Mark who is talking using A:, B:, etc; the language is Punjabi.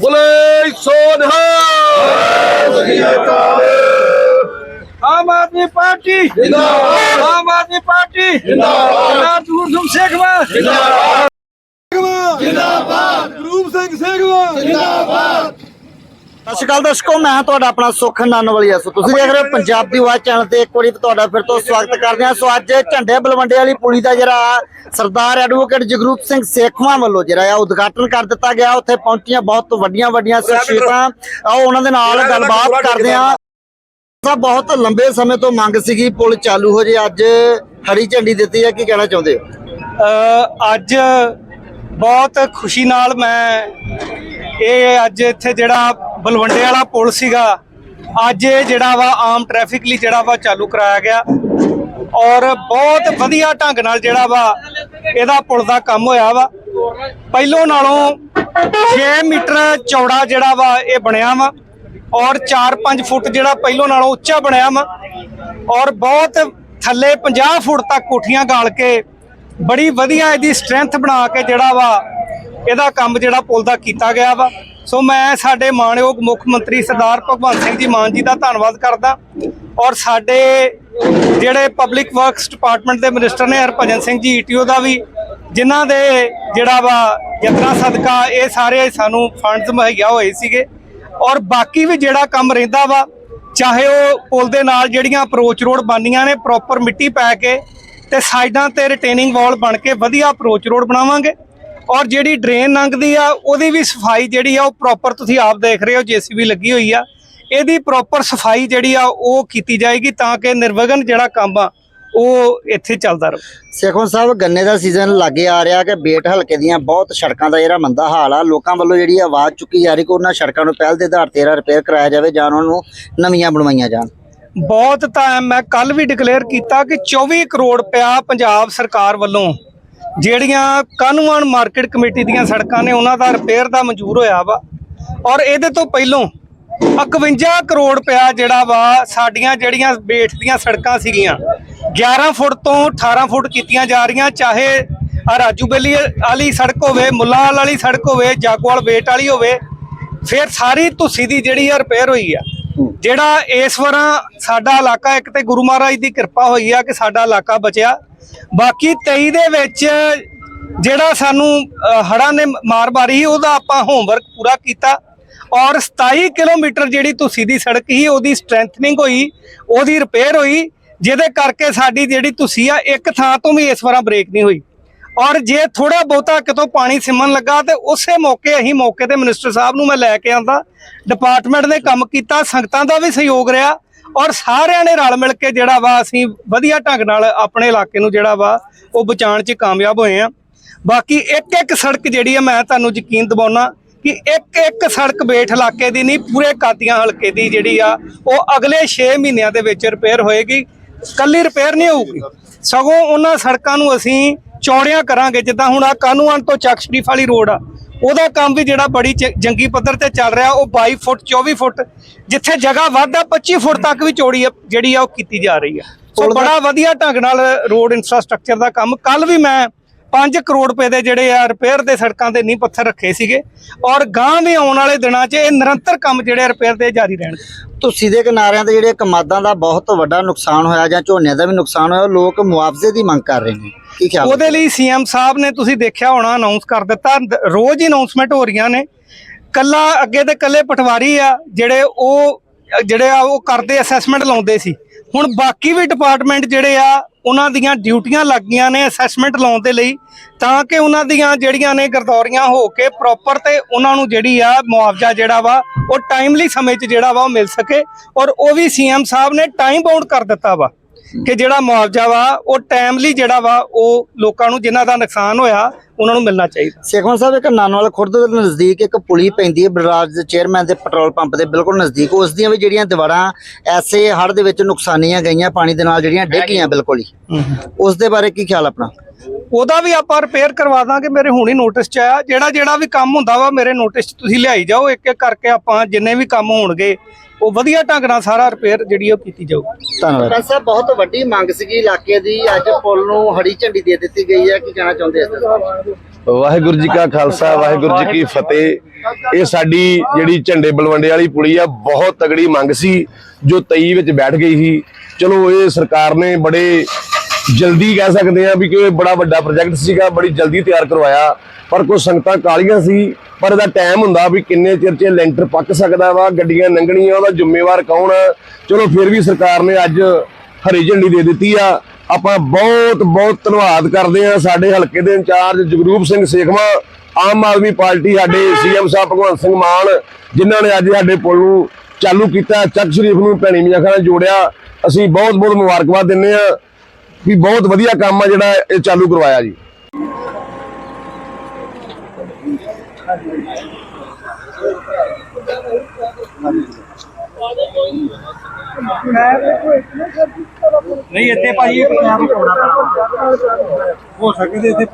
A: ਬੋਲੇ ਸੋਨਹਾ।
B: ਆਮ ਆਦਮੀ ਪਾਰਟੀ।
A: ਜਿੰਦਾਬਾਦ।
B: ਆਮ ਆਦਮੀ ਪਾਰਟੀ।
A: ਜਿੰਦਾਬਾਦ।
B: ਨਾ ਦੂਰ ਸਿੰਘ ਸੇਖਵਾ
A: ਜਿੰਦਾਬਾਦ।
B: ਜਿੰਦਾਬਾਦ। ਰੂਪ ਸਿੰਘ ਸੇਖਵਾ ਜਿੰਦਾਬਾਦ।
C: ਸਤਿ ਸ਼੍ਰੀ ਅਕਾਲ ਦਰਸ਼ਕੋ ਮੈਂ ਤੁਹਾਡਾ ਆਪਣਾ ਸੁਖ ਨਾਨਵਾਲੀਆ। ਸੋ ਤੁਸੀਂ ਦੇਖ ਰਹੇ ਹੋ ਪੰਜਾਬ ਦੀ ਆਵਾਜ਼ ਚੈਨਲ ਤੇ ਇੱਕ ਵਾਰੀ ਤੁਹਾਡਾ ਫਿਰ ਤੋਂ ਸਵਾਗਤ ਕਰਦੇ ਹਾਂ। ਸੋ ਅੱਜ ਝੰਡੇ ਬਲਵੰਡੇ ਵਾਲੀ ਪੁਲੀ ਦਾ ਜਿਹੜਾ ਸਰਦਾਰ ਐਡਵੋਕੇਟ ਜਗਰੂਪ ਸਿੰਘ ਸੇਖਵਾਂ ਵੱਲੋਂ ਜਿਹੜਾ ਆ ਉਦਘਾਟਨ ਕਰ ਦਿੱਤਾ ਗਿਆ। ਉੱਥੇ ਪਹੁੰਚੀਆਂ ਬਹੁਤ ਵੱਡੀਆਂ ਵੱਡੀਆਂ ਸ਼ਖਸੀਅਤਾਂ ਆਓ ਉਹਨਾਂ ਦੇ ਨਾਲ ਗੱਲਬਾਤ ਕਰਦੇ ਹਾਂ। ਸਭ ਬਹੁਤ ਲੰਬੇ ਸਮੇਂ ਤੋਂ ਮੰਗ ਸੀਗੀ ਪੁਲ ਚਾਲੂ ਹੋ ਜੇ। ਅੱਜ ਹਰੀ ਝੰਡੀ ਦਿੱਤੀ ਹੈ ਕੀ ਕਹਿਣਾ ਚਾਹੁੰਦੇ ਹੋ?
B: ਅ, ਅੱਜ ਬਹੁਤ ਖੁਸ਼ੀ ਨਾਲ ਮੈਂ ਇਹ ਅੱਜ ਇੱਥੇ ਜਿਹੜਾ ਬਲਵੰਡੇ ਵਾਲਾ ਪੁਲ ਸੀਗਾ, ਅੱਜ ਇਹ ਜਿਹੜਾ ਵਾ ਆਮ ਟ੍ਰੈਫਿਕ ਲਈ ਜਿਹੜਾ ਵਾ ਚਾਲੂ ਕਰਾਇਆ ਗਿਆ। ਔਰ ਬਹੁਤ ਵਧੀਆ ਢੰਗ ਨਾਲ ਜਿਹੜਾ ਵਾ ਇਹਦਾ ਪੁਲ ਦਾ ਕੰਮ ਹੋਇਆ ਵਾ। ਪਹਿਲੋਂ ਨਾਲੋਂ 6 ਮੀਟਰ ਚੌੜਾ ਜਿਹੜਾ ਵਾ ਇਹ ਬਣਿਆ ਵਾ ਔਰ 4-5 ਫੁੱਟ ਜਿਹੜਾ ਪਹਿਲੋਂ ਨਾਲੋਂ ਉੱਚਾ ਬਣਿਆ ਵਾ। ਔਰ ਬਹੁਤ ਥੱਲੇ 50 ਫੁੱਟ ਤੱਕ ਕੋਠੀਆਂ ਗਾਲ ਕੇ ਬੜੀ ਵਧੀਆ ਇਹਦੀ ਸਟਰੈਂਥ ਬਣਾ ਕੇ ਜਿਹੜਾ ਵਾ ਇਹਦਾ ਕੰਮ ਜਿਹੜਾ ਪੁਲ ਦਾ ਕੀਤਾ ਗਿਆ ਵਾ। ਸੋ ਮੈਂ ਸਾਡੇ ਮਾਣਯੋਗ ਮੁੱਖ ਮੰਤਰੀ ਸਰਦਾਰ ਭਗਵੰਤ ਸਿੰਘ ਜੀ ਮਾਨ ਜੀ ਦਾ ਧੰਨਵਾਦ ਕਰਦਾ। ਔਰ ਸਾਡੇ ਜਿਹੜੇ ਪਬਲਿਕ ਵਰਕਸ ਡਿਪਾਰਟਮੈਂਟ ਦੇ ਮਿਨਿਸਟਰ ਨੇ ਹਰਭਜਨ ਸਿੰਘ ਜੀ ਈਟੀਓ ਦਾ ਵੀ, ਜਿਨ੍ਹਾਂ ਦੇ ਜਿਹੜਾ ਵਾ ਯਤਨਾ ਸਦਕਾ, ਇਹ ਸਾਰੇ ਸਾਨੂੰ ਫੰਡਸ ਮੁਹੱਈਆ ਹੋਏ ਸੀਗੇ। ਔਰ ਬਾਕੀ ਵੀ ਜਿਹੜਾ ਕੰਮ ਰਹਿੰਦਾ ਵਾ, ਚਾਹੇ ਉਹ ਪੁਲ ਦੇ ਨਾਲ ਜਿਹੜੀਆਂ ਅਪਰੋਚ ਰੋਡ ਬਣਨੀਆਂ ਨੇ ਪ੍ਰੋਪਰ ਮਿੱਟੀ ਪੈ ਕੇ ਤੇ ਸਾਈਡਾਂ ਤੇ ਰਿਟੇਨਿੰਗ ਵਾਲ ਬਣ ਕੇ ਵਧੀਆ ਅਪਰੋਚ ਰੋਡ ਬਣਾਵਾਂਗੇ। ਔਰ ਜਿਹੜੀ ਡਰੇਨ ਲੰਘਦੀ ਆ ਉਹਦੀ ਵੀ ਸਫ਼ਾਈ ਜਿਹੜੀ ਆ ਉਹ ਪ੍ਰੋਪਰ ਤੁਸੀਂ ਆਪ ਦੇਖ ਰਹੇ ਹੋ ਜੀਸੀਬੀ ਲੱਗੀ ਹੋਈ ਆ। ਇਹਦੀ ਪ੍ਰੋਪਰ ਸਫ਼ਾਈ ਜਿਹੜੀ ਆ ਉਹ ਕੀਤੀ ਜਾਏਗੀ ਤਾਂ ਕਿ ਨਿਰਵਗਨ ਜਿਹੜਾ ਕੰਮ ਆ ਉਹ ਇੱਥੇ ਚੱਲਦਾ ਰਹੇ।
C: ਸੇਖੋਂ ਸਾਹਿਬ ਗੰਨੇ ਦਾ ਸੀਜ਼ਨ ਲਾਗੇ ਆ ਰਿਹਾ ਕਿ ਬੇਟ ਹਲਕੇ ਦੀਆਂ ਬਹੁਤ ਸੜਕਾਂ ਦਾ ਜਿਹੜਾ ਮੰਦਾ ਹਾਲ ਆ ਲੋਕਾਂ ਵੱਲੋਂ ਜਿਹੜੀ ਆਵਾਜ਼ ਚੁੱਕੀ ਜਾ ਰਹੀ ਕਿ ਉਹਨਾਂ ਸੜਕਾਂ ਨੂੰ ਪਹਿਲ ਦੇ ਆਧਾਰ ਤੇ ਰਿਪੇਅਰ ਕਰਾਇਆ ਜਾਵੇ ਜਾਂ ਉਹਨਾਂ ਨੂੰ ਨਵੀਆਂ ਬਣਵਾਈਆਂ ਜਾਣ।
B: ਬਹੁਤ ਤਾਂ ਮੈਂ ਕੱਲ ਵੀ ਡਿਕਲੇਅਰ ਕੀਤਾ ਕਿ 24 ਕਰੋੜ ਰੁਪਇਆ ਪੰਜਾਬ ਸਰਕਾਰ ਵੱਲੋਂ। ਜਿਹੜੀਆਂ ਕਾਨੂੰਨ ਮਾਰਕੀਟ ਕਮੇਟੀ ਦੀਆਂ ਸੜਕਾਂ ਨੇ ਉਹਨਾਂ ਦਾ ਰਿਪੇਅਰ ਦਾ ਮਨਜ਼ੂਰ ਹੋਇਆ ਵਾ। ਔਰ ਇਹਦੇ ਤੋਂ ਪਹਿਲੋਂ 51 ਕਰੋੜ ਰੁਪਇਆ ਜਿਹੜਾ ਵਾ ਸਾਡੀਆਂ ਜਿਹੜੀਆਂ ਬੇਟ ਦੀਆਂ ਸੜਕਾਂ ਸੀਗੀਆਂ 11 ਫੁੱਟ ਤੋਂ 18 ਫੁੱਟ ਕੀਤੀਆਂ ਜਾ ਰਹੀਆਂ, ਚਾਹੇ ਰਾਜੂ ਬੇਲੀ ਵਾਲੀ ਸੜਕ ਹੋਵੇ ਮੁੱਲਾਵਾਲ ਵਾਲੀ ਸੜਕ ਹੋਵੇ, ਜਾਗੋਵਾਲ ਵੇਟ ਵਾਲੀ ਹੋਵੇ, ਫਿਰ ਸਾਰੀ ਧੁੱਸੀ ਦੀ ਜਿਹੜੀ ਆ ਰਿਪੇਅਰ ਹੋਈ ਆ। ਜਿਹੜਾ ਇਸ ਵਾਰਾਂ ਸਾਡਾ ਇਲਾਕਾ ਇੱਕ ਤੇ ਗੁਰੂ ਮਹਾਰਾਜ ਦੀ ਕਿਰਪਾ ਹੋਈ ਆ ਕਿ ਸਾਡਾ ਇਲਾਕਾ ਬਚਿਆ। ਬਾਕੀ 23 ਦੇ ਵਿੱਚ ਜਿਹੜਾ ਸਾਨੂੰ ਅ, ਹੜ੍ਹਾਂ ਨੇ ਮਾਰ ਮਾਰੀ ਸੀ ਉਹਦਾ ਆਪਾਂ ਹੋਮਵਰਕ ਪੂਰਾ ਕੀਤਾ। ਔਰ 27 ਕਿਲੋਮੀਟਰ ਜਿਹੜੀ ਤੁਸੀਂ ਦੀ ਸੜਕ ਸੀ ਉਹਦੀ ਸਟਰੈਂਥਨਿੰਗ ਹੋਈ ਉਹਦੀ ਰਿਪੇਅਰ ਹੋਈ ਜਿਹਦੇ ਕਰਕੇ ਸਾਡੀ ਜਿਹੜੀ ਤੁਸੀਂ ਆ ਇੱਕ ਥਾਂ ਤੋਂ ਵੀ ਇਸ ਵਾਰਾਂ ਬ੍ਰੇਕ ਨਹੀਂ ਹੋਈ। ਔਰ ਜੇ ਥੋੜਾ ਬਹੁਤਾ ਕਿਤੋਂ ਪਾਣੀ ਸਿਮਣ ਲੱਗਾ ਤੇ ਉਸੇ ਮੌਕੇ ਅਸੀਂ ਮੌਕੇ ਤੇ ਮਿਨਿਸਟਰ ਸਾਹਿਬ ਨੂੰ ਮੈਂ ਲੈ ਕੇ ਆਂਦਾ। ਡਿਪਾਰਟਮੈਂਟ ਨੇ ਕੰਮ ਕੀਤਾ, ਸੰਗਤਾਂ ਦਾ ਵੀ ਸਹਿਯੋਗ ਰਿਹਾ ਔਰ ਸਾਰਿਆਂ ਨੇ ਰਲ ਮਿਲ ਕੇ ਜਿਹੜਾ ਵਾ ਅਸੀਂ ਵਧੀਆ ਢੰਗ ਨਾਲ ਆਪਣੇ ਇਲਾਕੇ ਨੂੰ ਜਿਹੜਾ ਵਾ ਉਹ ਬਚਾਉਣ 'ਚ ਕਾਮਯਾਬ ਹੋਏ ਆ। ਬਾਕੀ ਇੱਕ ਇੱਕ ਸੜਕ ਜਿਹੜੀ ਆ, ਮੈਂ ਤੁਹਾਨੂੰ ਯਕੀਨ ਦਿਵਾਉਣਾ ਕਿ ਇੱਕ ਇੱਕ ਸੜਕ ਬੇਠ ਇਲਾਕੇ ਦੀ ਨਹੀਂ, ਪੂਰੇ ਕਾਤੀਆਂ ਹਲਕੇ ਦੀ ਜਿਹੜੀ ਆ, ਉਹ ਅਗਲੇ 6 ਮਹੀਨਿਆਂ ਦੇ ਵਿੱਚ ਰਿਪੇਅਰ ਹੋਏਗੀ। ਕੱਲੀ ਰਿਪੇਅਰ ਨਹੀਂ ਹੋਊਗੀ। ਸਗੋਂ ਉਹਨਾਂ ਸੜਕਾਂ ਨੂੰ ਅਸੀਂ ਚੌੜੀਆਂ ਕਰਾਂਗੇ ਜਿੱਦਾਂ ਹੁਣ ਆ ਕਾਨੂੰਨ ਤੋਂ ਚੱਕ ਸ਼ਰੀਫ ਵਾਲੀ ਰੋਡ ਆ ਉਹਦਾ ਕੰਮ ਵੀ ਜਿਹੜਾ ਬੜੀ ਜੰਗੀ ਪੱਧਰ ਤੇ ਚੱਲ ਰਿਹਾ ਉਹ 22 ਫੁੱਟ 24 ਫੁੱਟ ਜਿੱਥੇ ਜਗ੍ਹਾ ਵੱਧ ਆ 25 ਫੁੱਟ ਤੱਕ ਵੀ ਚੌੜੀ ਜਿਹੜੀ ਆ ਉਹ ਕੀਤੀ ਜਾ ਰਹੀ ਆ। ਸੋ ਬੜਾ ਵਧੀਆ ਢੰਗ ਨਾਲ ਰੋਡ ਇਨਫਰਾਸਟ੍ਰਕਚਰ ਦਾ ਕੰਮ ਕੱਲ ਵੀ ਮੈਂ 5 ਕਰੋੜ ਰੁਪਏ ਦੇ ਜਿਹੜੇ ਆ ਰਿਪੇਅਰ ਦੇ ਸੜਕਾਂ ਦੇ ਨੀਂਹ ਪੱਥਰ ਰੱਖੇ ਸੀਗੇ ਔਰ ਗਾਂ ਵੀ ਆਉਣ ਵਾਲੇ ਦਿਨਾਂ 'ਚ ਇਹ ਨਿਰੰਤਰ ਕੰਮ ਜਿਹੜੇ ਰਿਪੇਅਰ ਦੇ ਜਾਰੀ ਰਹਿਣਗੇ।
C: ਤੁਸੀਂ ਦੇ ਕਿਨਾਰਿਆਂ ਤੇ ਜਿਹੜੇ ਕਮਾਦਾਂ ਦਾ ਬਹੁਤ ਵੱਡਾ ਨੁਕਸਾਨ ਹੋਇਆ ਜਾਂ ਝੋਨੇ ਦਾ ਵੀ ਨੁਕਸਾਨ ਹੋਇਆ ਲੋਕ ਮੁਆਵਜ਼ੇ ਦੀ ਮੰਗ ਕਰ ਰਹੇ ਨੇ। ਕੀ ਖਿਆਲ
B: ਉਹਦੇ ਲਈ ਸੀਐਮ ਸਾਹਿਬ ਨੇ ਤੁਸੀਂ ਦੇਖਿਆ ਹੋਣਾ ਅਨਾਉਂਸ ਕਰ ਦਿੱਤਾ। ਰੋਜ਼ ਹੀ ਅਨਾਉਂਸਮੈਂਟ ਹੋ ਰਹੀਆਂ ਨੇ। ਕੱਲਾ ਅੱਗੇ ਤੇ ਕੱਲੇ ਪਟਵਾਰੀ ਆ ਜਿਹੜੇ ਉਹ ਜਿਹੜੇ ਆ ਉਹ ਕਰਦੇ ਅਸੈਸਮੈਂਟ ਲਾਉਂਦੇ ਸੀ। ਹੁਣ ਬਾਕੀ ਵੀ ਡਿਪਾਰਟਮੈਂਟ ਜਿਹੜੇ ਆ, ਉਹਨਾਂ ਦੀਆਂ ਡਿਊਟੀਆਂ ਲੱਗ ਗਈਆਂ ਨੇ ਅਸੈਸਮੈਂਟ ਲਾਉਣ ਦੇ ਲਈ, ਤਾਂ ਕਿ ਉਹਨਾਂ ਦੀਆਂ ਜਿਹੜੀਆਂ ਨੇ ਗਰਦੌਰੀਆਂ ਹੋ ਕੇ ਪ੍ਰੋਪਰ ਤੇ ਉਹਨਾਂ ਨੂੰ ਜਿਹੜੀ ਆ ਮੁਆਵਜ਼ਾ ਜਿਹੜਾ ਵਾ, ਉਹ ਟਾਈਮਲੀ ਸਮੇਂ 'ਚ ਜਿਹੜਾ ਵਾ ਉਹ ਮਿਲ ਸਕੇ, ਔਰ ਉਹ ਵੀ ਸੀਐਮ ਸਾਹਿਬ ਨੇ ਟਾਈਮ ਬਾਉਂਡ ਕਰ ਦਿੱਤਾ ਵਾ। ਕਿ ਜਿਹੜਾ ਮੁਆਵਜ਼ਾ ਵਾ ਉਹ ਟਾਈਮਲੀ ਜਿਹੜਾ ਵਾ ਉਹ ਲੋਕਾਂ ਨੂੰ ਜਿਨ੍ਹਾਂ ਦਾ ਨੁਕਸਾਨ ਹੋਇਆ ਉਹਨਾਂ ਨੂੰ ਮਿਲਣਾ ਚਾਹੀਦਾ।
C: ਸੇਖਵਾਂ ਸਾਹਿਬ ਇੱਕ ਨਾਨੋਵਾਲ ਖੁਰਦ ਦੇ ਨਜ਼ਦੀਕ ਇੱਕ ਪੁਲੀ ਪੈਂਦੀ ਹੈ ਬਲਰਾਜ ਦੇ ਚੇਅਰਮੈਨ ਦੇ ਪੈਟਰੋਲ ਪੰਪ ਦੇ ਬਿਲਕੁਲ ਨਜ਼ਦੀਕ। ਉਸ ਦੀਆਂ ਵੀ ਜਿਹੜੀਆਂ ਦੀਵਾਰਾਂ ਐਸੇ ਹੜ੍ਹ ਦੇ ਵਿੱਚ ਨੁਕਸਾਨੀਆਂ ਗਈਆਂ ਪਾਣੀ ਦੇ ਨਾਲ ਜਿਹੜੀਆਂ ਡਿੱਗ ਗਈਆਂ ਬਿਲਕੁਲ ਹੀ। ਉਸ ਦੇ ਬਾਰੇ ਕੀ ਖਿਆਲ ਆਪਣਾ?
B: ਉਹਦਾ ਵੀ ਆਪਾਂ ਰਿਪੇਅਰ ਕਰਵਾ ਦਾਂਗੇ ਮੇਰੇ ਹੁਣੀ ਨੋਟਿਸ 'ਚ ਆਇਆ। ਜਿਹੜਾ ਜਿਹੜਾ ਵੀ ਕੰਮ ਹੁੰਦਾ ਵਾ ਮੇਰੇ ਨੋਟਿਸ 'ਚ ਤੁਸੀਂ ਲਿਆਈ ਜਾਓ। ਇੱਕ ਇੱਕ ਕਰਕੇ ਆਪਾਂ ਜਿੰਨੇ ਵੀ ਕੰਮ ਹੋਣਗੇ ਉਹ ਵਧੀਆ ਢੰਗ ਨਾਲ ਸਾਰਾ ਰਿਪੇਅਰ ਜਿਹੜੀ ਉਹ ਕੀਤੀ ਜਾਊਗੀ।
C: ਧੰਨਵਾਦ। ਸਾਹਿਬ ਬਹੁਤ ਵੱਡੀ ਮੰਗ ਸੀਗੀ ਇਲਾਕੇ ਦੀ। ਅੱਜ ਪੁਲ ਨੂੰ ਹਰੀ ਝੰਡੀ ਦੇ ਦਿੱਤੀ ਗਈ ਹੈ। ਕੀ ਕਹਿਣਾ ਚਾਹੁੰਦੇ ਇਸ ਤੇ
A: ਵਾਹਿਗੁਰੂ ਜੀ ਕਾ ਖਾਲਸਾ ਵਾਹਿਗੁਰੂ ਜੀ ਕੀ ਫਤਿਹ। ਇਹ ਸਾਡੀ ਜਿਹੜੀ ਝੰਡੇ ਬਲਵੰਡੇ ਵਾਲੀ ਪੁਲੀ ਆ ਬਹੁਤ ਤਗੜੀ ਮੰਗ ਸੀ ਜੋ 23 ਵਿੱਚ ਬੈਠ ਗਈ ਸੀ। ਚਲੋ ਇਹ ਸਰਕਾਰ ਨੇ ਬੜੇ ਜਲਦੀ ਕਹਿ ਸਕਦੇ ਆ ਵੀ ਕਿ ਇਹ ਬੜਾ ਵੱਡਾ ਪ੍ਰੋਜੈਕਟ ਸੀਗਾ, ਬੜੀ ਜਲਦੀ ਤਿਆਰ ਕਰਵਾਇਆ। ਪਰ ਕੋਈ ਸੰਗਤਾਂ ਕਾਲੀਆਂ ਸੀ, ਪਰ ਇਹਦਾ ਟਾਈਮ ਹੁੰਦਾ ਵੀ ਕਿੰਨੇ ਚਿਰ ਚ ਲੈਂਟਰ ਪੱਕ ਸਕਦਾ ਵਾ, ਗੱਡੀਆਂ ਲੰਘਣੀਆਂ, ਉਹਦਾ ਜ਼ਿੰਮੇਵਾਰ ਕੌਣ ਆ? ਚਲੋ ਫਿਰ ਵੀ ਸਰਕਾਰ ਨੇ ਅੱਜ ਹਰੀ ਝੰਡੀ ਦੇ ਦਿੱਤੀ ਆ। ਆਪਾਂ ਬਹੁਤ ਬਹੁਤ ਧੰਨਵਾਦ ਕਰਦੇ ਆ ਸਾਡੇ ਹਲਕੇ ਦੇ ਇੰਚਾਰਜ ਜਗਰੂਪ ਸਿੰਘ ਸੇਖਵਾ, ਆਮ ਆਦਮੀ ਪਾਰਟੀ ਸਾਡੇ ਸੀਐਮ ਸਾਹਿਬ ਭਗਵੰਤ ਸਿੰਘ ਮਾਨ, ਜਿਨ੍ਹਾਂ ਨੇ ਅੱਜ ਸਾਡੇ ਪੁਲ ਨੂੰ ਚਾਲੂ ਕੀਤਾ। ਚੱਕ ਸ਼ਰੀਫ ਨੂੰ ਭੈਣੀ ਮੀਆਂ ਖਾਂ ਨਾਲ ਜੋੜਿਆ। ਅਸੀਂ ਬਹੁਤ ਬਹੁਤ ਮੁਬਾਰਕਬਾਦ ਦਿੰਦੇ ਆ ਵੀ ਬਹੁਤ ਵਧੀਆ ਕੰਮ ਆ ਜਿਹੜਾ ਇਹ ਚਾਲੂ ਕਰਵਾਇਆ ਜੀ।
B: ਨਹੀਂ, ਇੱਥੇ ਭਾਜੀ ਹੋ ਸਕਦੇ ਇੱਥੇ